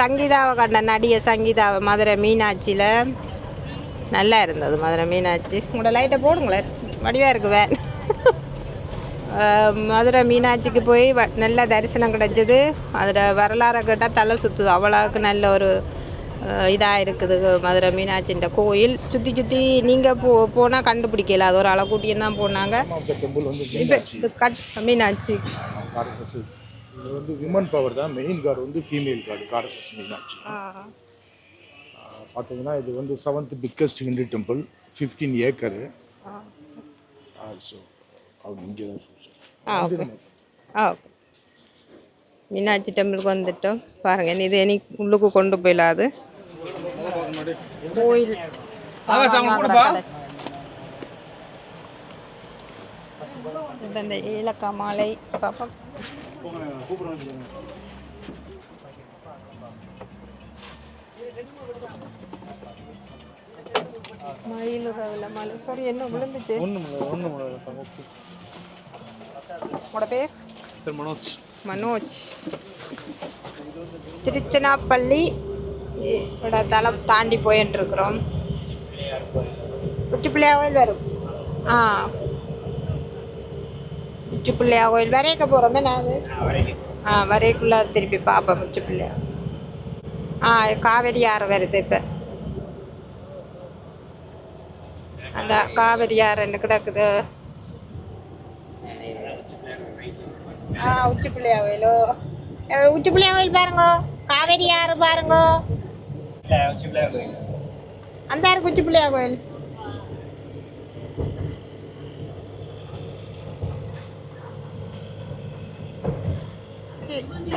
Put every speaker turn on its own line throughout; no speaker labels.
சங்கீதாவை கண்ட நடிகை சங்கீதாவை மதுரை மீனாட்சியில் நல்லா இருந்தது மதுரை மீனாட்சி. உங்களோட லைட்டை போடுங்களேன். வடிவாக இருக்கு வேன் மதுரை மீனாட்சிக்கு போய் வ- நல்ல தரிசனம் கிடைச்சது. அதில் வரலாறை கேட்டால் தலை சுற்றுது அவ்வளோவுக்கு நல்ல ஒரு இதாக இருக்குது மதுரை மீனாட்சின்ற கோயில். சுற்றி சுற்றி நீங்கள் போ போனால் கண்டுபிடிக்கல. அது ஒரு அழகூட்டியம் தான் போனாங்க இப்போ கட் மீனாட்சி.
இது வந்து விமன் பவர் தான். மெயின் கார்டு வந்து ஃபீமேல் கார்டு காடசஸ் மீனாட்சி பார்த்தீங்கன்னா இது வந்து seventh biggest Hindu temple fifteen acre so அவங்க இங்கே தான் சொல்லுங்கள்
ah okay ah okay Meenakshi டெம்பிளுக்கு வந்துட்டோம். பாருங்க இது இனி உள்ளுக்கு கொண்டு போயிடாது கோயில். அந்த ஏலக்காய் மாலை பாப்பா மயிலுறவில் மலை சாரி என்ன விழுந்துச்சு
ஒன்று ஒன்று ஓகே
உங்களோட பேர்
சார் மனோஜ்
மனோஜ் திருச்சனாப்பள்ளி தளம் தாண்டி போயிட்டு இருக்கிறோம் உச்சி பிள்ளையா வரும். ஆ. உச்சி பிள்ளையா கோயில் வரைக்க போகிறோம் நான். ஆ வரைக்குள்ள திருப்பி பார்ப்போம் உச்சி பிள்ளையா ஆ காவேரி ஆறு வருது இப்போ. அந்த காவேரி ஆறு ரெண்டு கிடக்குது. ஆ உச்சி பிள்ளையா கோயிலோ உச்சி பிள்ளையா கோயில் பாருங்க. காவேரி ஆறு பாருங்க. அந்த உச்சி பிள்ளையா கோயில்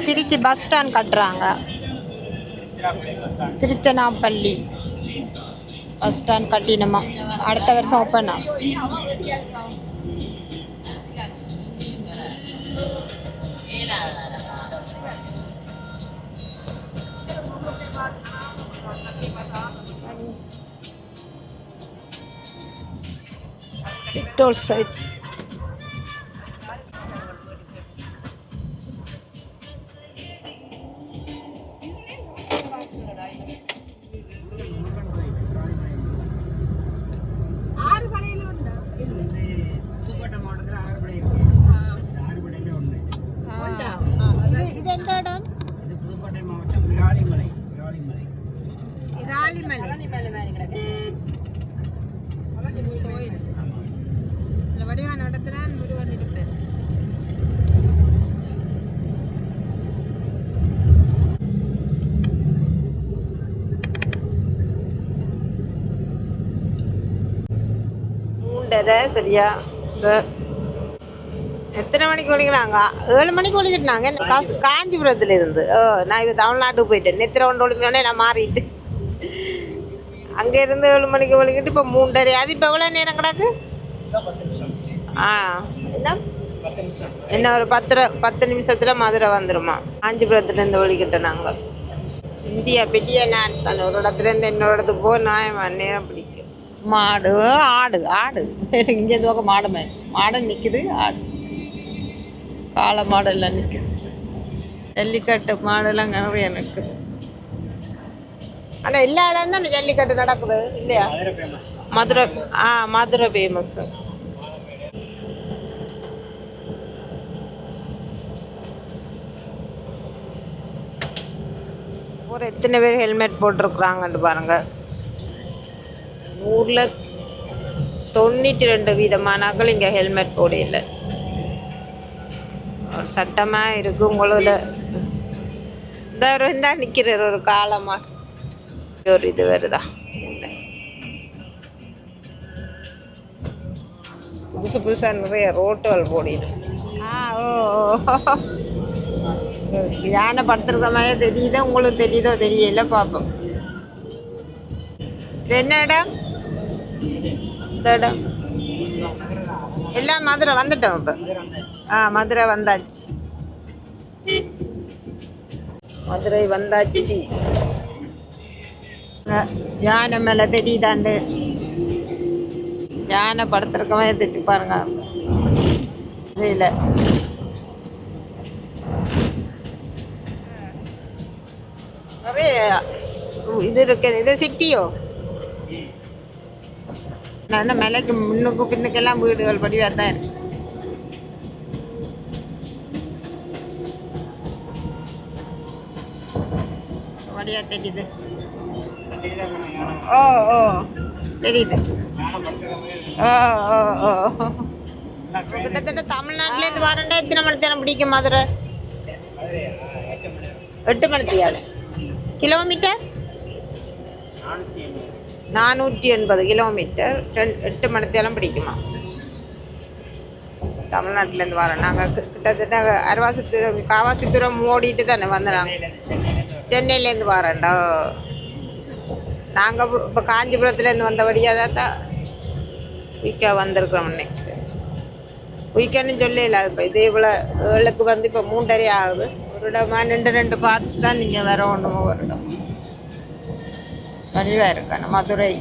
திருச்சி பஸ் ஸ்டாண்ட் கட்டுறாங்க. திருச்சனாப்பள்ளி பஸ் ஸ்டாண்ட் கட்டினமா. அடுத்த வருஷம் ஓப்பன் ஆகும் டோல் சைட் அதை சரியா? எத்தனை மணிக்கு ஒழிக்கிறாங்க ஏழு மணிக்கு ஒழிச்சிட்டாங்க காசு காஞ்சிபுரத்துல இருந்து. ஓ நான் இப்போ தமிழ்நாட்டுக்கு போயிட்டேன். நெத்திர ஒன்று ஒழிஞ்சோடனே நான் மாறிட்டு. அங்கே இருந்து ஏழு மணிக்கு ஒழிக்கிட்டு இப்போ மூன்றரை. அது இப்போ எவ்வளோ நேரம் கிடக்கு? ஆ. என்ன? என்ன ஒரு பத்து பத்து நிமிஷத்தில் மதுரை வந்துருமா. காஞ்சிபுரத்துலேருந்து ஒழிக்கிட்டோம் நாங்கள் இந்தியா பெரிய நான் தானே. ஒரு இடத்துலேருந்து இன்னொரு இடத்துக்கு போக நான் நேரம் பிடிக்கும் மாடு ஆடு ஆடு. எனக்கு இங்கே பக்கம் மாடு மே மாடு நிற்குது ஆடு. காளை மாடெல்லாம் நிற்குது ஜல்லிக்கட்டு மாடெல்லாம் நிறைய நிற்குது ஆனால் எல்லா இடம் தான் ஜல்லிக்கட்டு நடக்குது இல்லையா? மதுரை ஆ மதுரை ஃபேமஸ்ஸு ஒரு எத்தனை பேர் ஹெல்மெட் போட்டிருக்குறாங்கன்ட்டு பாருங்க. ஊரில் தொண்ணூற்றி ரெண்டு வீதமானாக்கள் இங்கே ஹெல்மெட் போடையில ஒரு சட்டமாக இருக்கு உங்களோட. இந்த இந்தா நிற்கிறார் ஒரு காலமாக ஒரு இது வருதா? புதுசு புதுசாக நிறைய ரோட்டுகள் போடிடும் ஆ ஓ. யானை படுத்துருக்க மாதிரி தெரியுதோ? உங்களுக்கு தெரியுதோ? தெரியல பார்ப்போம். என்ன இடம்? இந்த இடம் எல்லாம் மதுரை வந்துட்டோம் இப்போ ஆ மதுரை வந்தாச்சு மதுரை வந்தாச்சு யானை மேலே தெரியுதாண்டு யானை படுத்துருக்கவே மாதிரி பாருங்க தெரியல நிறைய இது இருக்கு இது சிட்டியோ நான் மலைக்கு முன்னுக்கு பின்னுக்கெல்லாம் வீடுகள் படிவாக தான் இருக்கு. தெரியுது. ஓ ஓ தெரியுது. ஓ ஓ ஓ. கிட்டத்தட்ட தமிழ்நாட்டிலேருந்து வரண்டா எத்தனை மணி நேரம் பிடிக்கும் மதுரை? எட்டு மணி தேவை கிலோமீட்டர்? நானூற்றி எண்பது கிலோமீட்டர். ரெண்டு எட்டு மணித்தேலம் பிடிக்குமா? தமிழ்நாட்டிலேருந்து வரோம் நாங்கள் கிட்டத்தட்ட அருவாசித்துறை காவாசித்துறம் ஓடிட்டு தானே வந்தோம் சென்னையிலேருந்து வரேன்டா. நாங்கள் இப்போ காஞ்சிபுரத்துலேருந்து வந்தபடியாக தான் குயிக்காக வந்திருக்கிறோம் இன்னைக்கு. குயிக்கான்னு சொல்லல இப்போ இதே இவ்வளோ ஏழுக்கு வந்து இப்போ மூன்றரை ஆகுது. ஒரு இடமா ரெண்டு ரெண்டு பார்த்து தான் நீங்கள் வரணும் ஒரு இடம். வழிவாக இருக்கணும் மதுரை.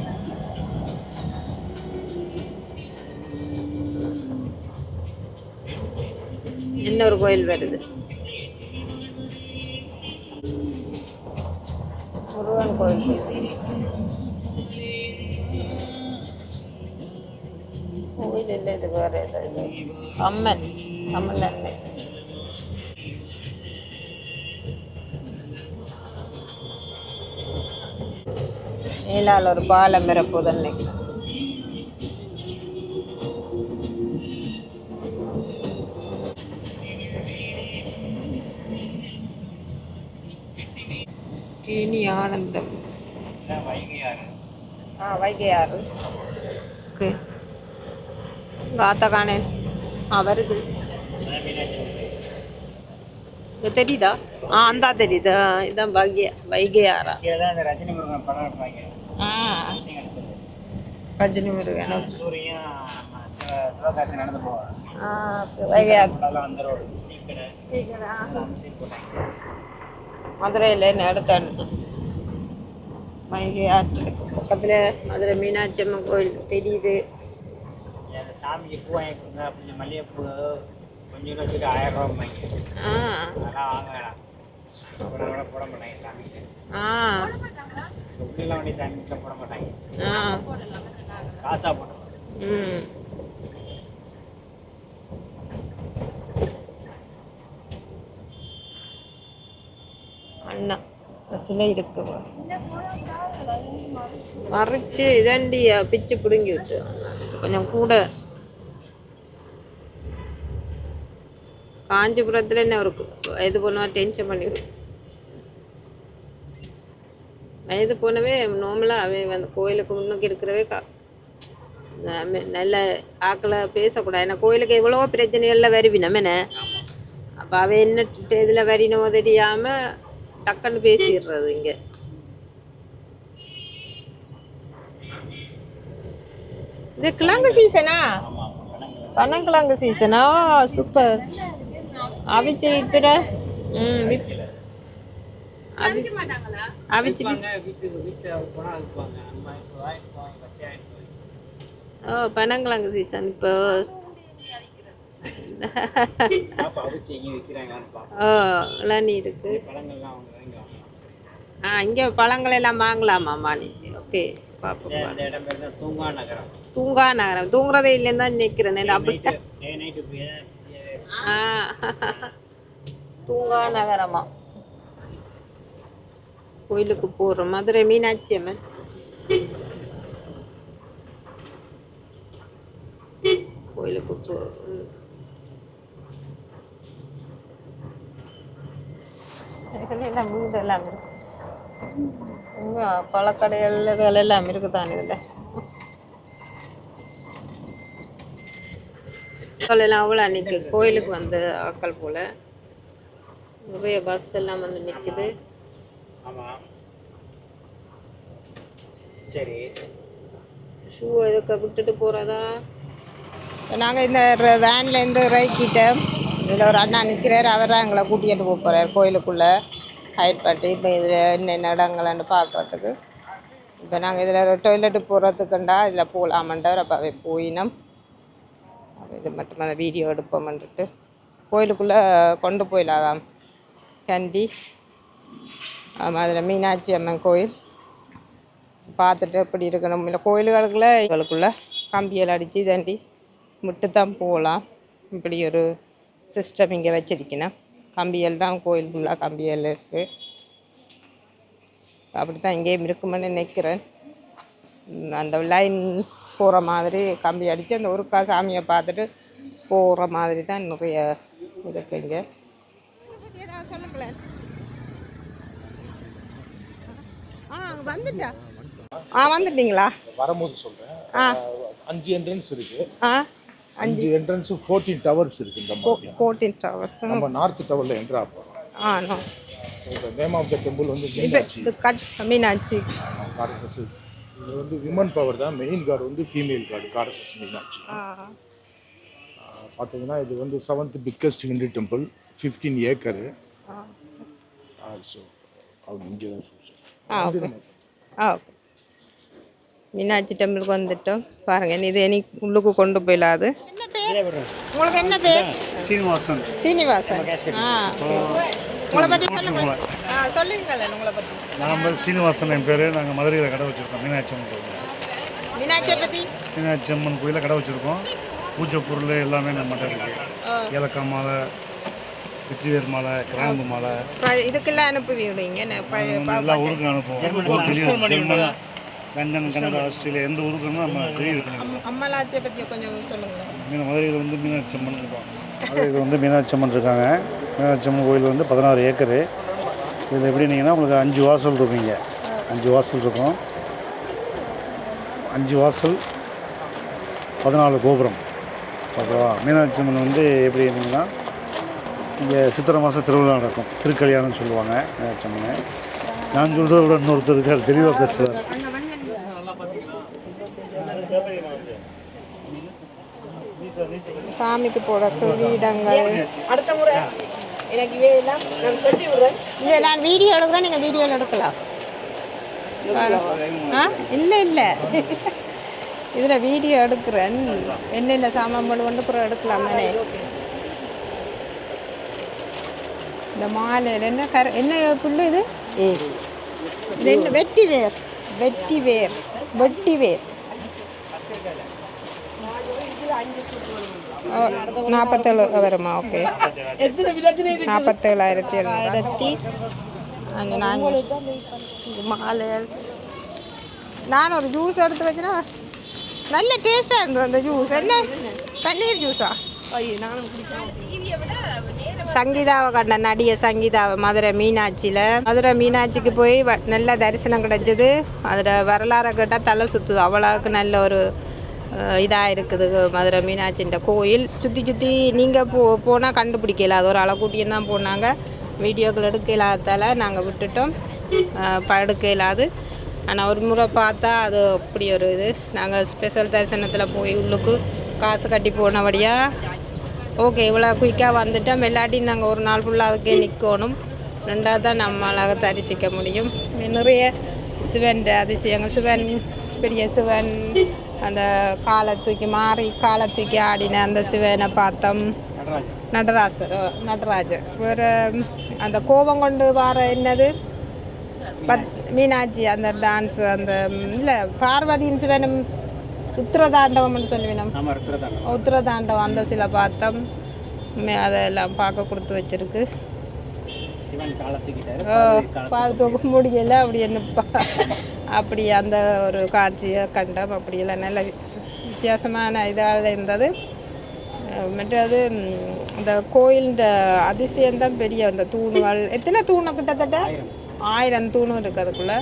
இன்னொரு கோயில் வருது. முருகன் கோயில். கோயில் இல்லை இது வேறு ஏதாவது அம்மன் அம்மன் அன்னை. மேலால் ஒரு பாலம் வரப்போகுது அன்னைக்கு. தேனி ஆனந்தம். ஆ வைகை ஆறு. ஓகே. காத்தா காணேன் ஆ வருது. தெரியுதா? ஆ அந்த தெரியுது. ஆ, இதான் வைகை வைகை ஆறா.
ரஜினி முருகன் படம்
ரஜினி முருகன்
சூரியன் சிவகாசி நடந்து போவாங்க
மதுரையில் என்ன எடுத்தான்னு வைகை ஆற்றுக்கு பக்கத்தில் மதுரை மீனாட்சி அம்மன் கோயில் தெரியுது.
சாமிக்கு பூ வாங்கி கொடுங்க அப்படின்னு மல்லிகைப்பூ கொஞ்சம் வச்சுட்டு ஆயிரம் ரூபா வாங்கி அதெல்லாம் வாங்க வேணாம்.
ஆ. ம். அண்ணா. சிலை இருக்கு. மறைச்சு இதாண்டி பிச்சு பிடுங்கி விட்டு கொஞ்சம் கூட. காஞ்சிபுரத்தில் என்ன ஒரு இது பண்ணுவா டென்ஷன் பண்ணி வயது போனவே நார்மலாக அவன் வந்து கோயிலுக்கு முன்னுக்கு இருக்கிறவே கா நல்ல ஆக்களை பேசக்கூடாது. ஏன்னா கோயிலுக்கு எவ்வளோ பிரச்சனைகள்ல வருவினம் என்ன? அப்போ அவ என்ன இதில் வரினோ தெரியாமல் டக்குன்னு பேசிடுறது இங்கே. இது கிழங்கு சீசனா பனங்கிழங்கு சீசனா சூப்பர் அவிச்சு விற்பிட? ம் அவிச்சு ஓ பனங்கிழங்கு சீசன் இப்போ. ஓ இளநீ இருக்கு. ஆ இங்கே பழங்கள் எல்லாம் வாங்கலாமா மாணி ஓகே பார்ப்போம்
தூங்கா நகரம்.
தூங்கா நகரம். தூங்குறதே இல்லைன்னு தான் நிற்கிறேன் அப்படி தூங்கா நகரமா கோயிலுக்கு போகிறோம் மதுரை மீனாட்சி அம்மன். கோயிலுக்கு போகிறோம் இதுல எல்லாம் வீடு எல்லாம் இருக்கு பழக்கடைகள் இதுகள் எல்லாம் இருக்குதான் இதில்? ஆட்கள் எல்லாம் அவ்வளோ நிற்கு கோயிலுக்கு வந்து ஆட்கள் போல. நிறைய பஸ் எல்லாம் வந்து நிற்குது
சரி.
ஷூ எதுக்கு விட்டுட்டு போகிறதா நாங்கள் இந்த வேன்லேருந்து இறக்கிட்டோம் இதில் ஒரு அண்ணா நிற்கிறார் அவர் தான் எங்களை கூட்டிகிட்டு போக போகிறார் கோயிலுக்குள்ளே. ஹைட் பண்ணி இப்போ இதில் என்னென்ன இடங்கள்னு பார்க்குறதுக்கு இப்போ நாங்கள் இதில் டொய்லெட்டு போகிறதுக்குண்டா இதில் போகலாமன்றார் அப்போ போயினோம். இது மட்டும் அந்த வீடியோ எடுப்போம்ன்ட்டு கோயிலுக்குள்ளே கொண்டு போயிடலாம். கண்டி. மதுரை மீனாட்சி அம்மன் கோயில். பார்த்துட்டு எப்படி இருக்கணும். இல்லை கோயில்களுக்குள்ள எங்களுக்குள்ள கம்பியல் அடித்து தாண்டி விட்டு தான் போகலாம். இப்படி ஒரு சிஸ்டம் இங்கே வச்சிருக்கணும். கம்பியல் தான் கோயில் ஃபுல்லாக கம்பியல் இருக்குது அப்படி தான் இங்கேயும் இருக்குமென்னு நினைக்கிறேன். அந்த லைன் போகிற மாதிரி கம்பி அடித்து அந்த ஒருக்கா சாமியை பார்த்துட்டு போகிற மாதிரி தான் நிறைய இருக்கு இங்கே. ஆ வந்துட்டா? ஆ வந்துட்டீங்களா?
வரும்போது சொல்கிறேன்
ஆ.
அஞ்சு என்ட்ரன்ஸ் இருக்கு.
ஆ
அஞ்சு என்ட்ரன்ஸ் ஃபோர்டீன் டவர்ஸ் இருக்கு இந்த மாதிரி.
ஃபோர்டீன் ஹவர்ஸ்
நம்ம நார்த் டவரில் என்ட்ரா போகிறோம்
ஆ no.
Name of the temple வந்து
இது
மீனாட்சி.
கட் மீனாட்சி.
இது வந்து விமன் பவர் தான். மெயின் கார்டு வந்து female god goddess Meenakshi
ah.
பார்த்தீங்கன்னா இது வந்து seventh biggest Hindu temple fifteen acre
ah.
So அவங்க இங்கே தான்
ah okay ah okay Meenakshi டெம்பிளுக்கு வந்துட்டோம். பாருங்க இது இனி உள்ளுக்கு கொண்டு போயிடாது உங்களுக்கு என்ன பேர்?
சீனிவாசன்.
சீனிவாசன். ஆ. உங்களை பற்றி சொல்லுங்க. சொல்லுங்களேன் உங்களை பற்றி
நான் வந்து சீனிவாசன் என் பேர். நாங்கள் மதுரையில் கடை வச்சுருக்கோம். மீனாட்சி அம்மன்
மீனாட்சியை பற்றி
மீனாட்சி அம்மன் கோயிலில் கடை வச்சுருக்கோம். பூஜை பொருள் எல்லாமே நம்மகிட்ட இருக்குது ஏலக்காய் மாலை வெற்றிவேர் மாலை கிராம்பு மாலை.
இதுக்கெல்லாம் அனுப்பி விடுவீங்க
எல்லா ஊருக்கும் அனுப்புவோம். ஜெர்மன் லண்டன் கனடா ஆஸ்திரேலியா எந்த ஊருக்கு நம்ம டெலிவரி பண்ணிக்கலாம்
அம்மலாட்சியை பற்றி கொஞ்சம் சொல்லுங்களேன்.
மீன் மதுரையில் வந்து மீனாட்சி அம்மன் இருப்பாங்க மதுரையில் வந்து மீனாட்சி அம்மன் இருக்காங்க. மீனாட்சி அம்மன் கோயில் வந்து பதினாறு ஏக்கரு. இதில் எப்படின்னீங்கன்னா உங்களுக்கு அஞ்சு வாசல் இருக்குங்க. அஞ்சு வாசல் இருக்கும். அஞ்சு வாசல் பதினாலு கோபுரம். ஓகேவா? மீனாட்சி அம்மன் வந்து எப்படி இருந்தீங்கன்னா இங்கே சித்திரை மாதம் திருவிழா நடக்கும். திருக்கல்யாணம்னு சொல்லுவாங்க மீனாட்சி அம்மனை. நான் சொல்கிறத விட இன்னொருத்தர் இருக்கார் தெளிவாக பேசுவார்.
சாமிக்கு போட கிரீடங்கள்
அடுத்த முறை. எனக்கு இவையெல்லாம் நான் சொல்லி விடுறேன்
இல்லை நான் வீடியோ எடுக்கிறேன் நீங்கள் வீடியோ எடுக்கலாம். ஆ? இல்லை இல்லை. இதில் வீடியோ எடுக்கிறேன். என்னென்ன சாமான் பண்ணு கொண்டு அப்புறம் எடுக்கலாம் தானே? இந்த மாலையில் என்ன கர என்ன புல்லு இது? இது என்ன வெட்டி வேர். வெட்டி வேர். வெட்டி வேர். ஓ, நாற்பத்தேழு வருமா ஓகே நாற்பத்தேழாயிரத்தி ஆயிரத்தி அஞ்சு நாங்கள் மாலை நான் ஒரு ஜூஸ் எடுத்து வச்சேன்னா நல்ல டேஸ்ட்டாக இருந்தது அந்த ஜூஸ் என்ன பன்னீர் ஜூஸா சங்கீதாவை கண்ட நடிகை சங்கீதாவை மதுரை மீனாட்சியில் மதுரை மீனாட்சிக்கு போய் வ- நல்ல தரிசனம் கிடைச்சது அதில் வரலாறை கேட்டால் தலை சுற்றுது அவ்வளோவுக்கு நல்ல ஒரு இதாக இருக்குது மதுரை மீனாட்சின்ற கோயில். சுற்றி சுற்றி நீங்கள் போ போனால் கண்டுபிடிக்கல. அது ஒரு அளக்கூட்டியும் தான் போனாங்க. வீடியோக்கள் எடுக்க இல்லாததால் நாங்கள் விட்டுட்டோம் படுக்க இல்லாது ஆனால் ஒரு முறை பார்த்தா அது அப்படி ஒரு இது. நாங்கள் ஸ்பெஷல் தரிசனத்தில் போய் உள்ளுக்கு காசு கட்டி போனபடியாக ஓகே இவ்வளோ குயிக்காக வந்துட்டோம். இல்லாட்டி நாங்கள் ஒரு நாள் ஃபுல்லாக அதுக்கே நிற்கணும் ரெண்டாவது தான் நம்மளாக தரிசிக்க முடியும். நிறைய சிவன் அதிசயங்கள். சிவன் பெரிய சிவன் அந்த காலை தூக்கி மாறி காலை தூக்கி ஆடின அந்த சிவனை பார்த்தோம். நடராசர் நடராஜர். வேறு அந்த கோபம் கொண்டு வர என்னது? பத் மீனாட்சி அந்த டான்ஸ் அந்த இல்லை பார்வதியும் சிவனும் உத்திரதாண்டவம்னு சொல்லுவேன் உத்திரதாண்டவம். அந்த சில பார்த்தோம். அதெல்லாம் பார்க்க கொடுத்து வச்சிருக்கு. தூக்க முடியல அப்படி என்னப்பா. அப்படி அந்த ஒரு காட்சியை கண்டோம் அப்படியெல்லாம் நல்ல வித்தியாசமான இதால் இருந்தது. மற்றது இந்த கோயில்ன்ற அதிசயம்தான் பெரிய. அந்த தூணுகள் எத்தனை தூணு கிட்டத்தட்ட? ஆயிரம். தூணும் இருக்குது அதுக்குள்ளே.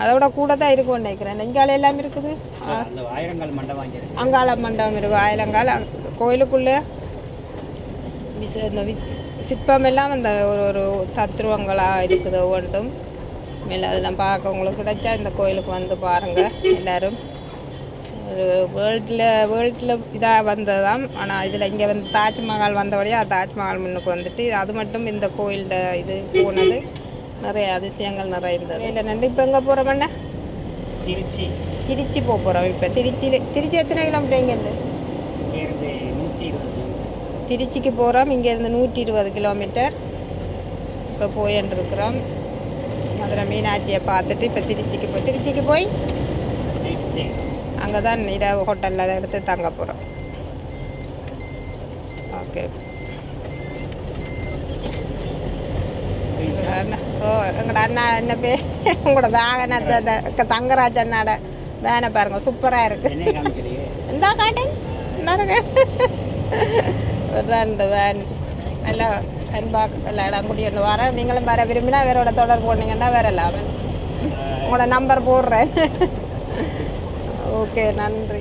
அதை விட கூட தான் இருக்கும் நினைக்கிறேன். இங்கால எல்லாம் இருக்குது? அங்காள மண்டபம் இருக்கும் ஆயிரங்கால கோயிலுக்குள்ளே. இந்த சிற்பம் எல்லாம் அந்த ஒரு ஒரு தத்துருவங்களாக இருக்குது ஒவ்வொன்றும். மேலே அதெல்லாம் பார்க்க உங்களுக்கு கிடைச்சா இந்த கோயிலுக்கு வந்து பாருங்கள் எல்லாரும். ஒரு வேர்ல்டில் வேர்ல்டில் இதாக வந்ததாம் ஆனால் இதில் இங்கே வந்து தாஜ்மஹால் வந்தபடியாக தாஜ்மஹால் முன்னுக்கு வந்துட்டு அது மட்டும் இந்த கோயில்ட இது போனது. நிறைய அதிசயங்கள் நிறைந்தது. இல்லை நண்டு இப்போ எங்கே போகிறோமண்ணா
திருச்சி.
திருச்சி போக போகிறோம் இப்போ. திருச்சியில் திருச்சி எத்தனை கிலோமீட்டர் இங்கேருந்து திருச்சிக்கு போகிறோம் இங்கேருந்து நூற்றி இருபது கிலோமீட்டர் இப்போ போயின்னு இருக்கிறோம் நேரத்தில் மீனாட்சியை பார்த்துட்டு இப்போ திருச்சிக்கு போய் திருச்சிக்கு போய் அங்கே தான் இரவு ஹோட்டலில் எடுத்து தங்க போகிறோம் ஓகே ஓ எங்களோட அண்ணா என்ன பே உங்களோட வாகனத்தை தங்கராஜ் அண்ணாட வேனை பாருங்க சூப்பராக இருக்கு. இந்தா காட்டேன் இந்த வேன் நல்லா அன்பாக் எல்லா இடம் கூட்டி ஒன்று வரேன் நீங்களும் வர விரும்பினா வேறோட தொடர்பு போனீங்கன்னா வரலாம் உங்களோட நம்பர் போடுறேன். ஓகே நன்றி.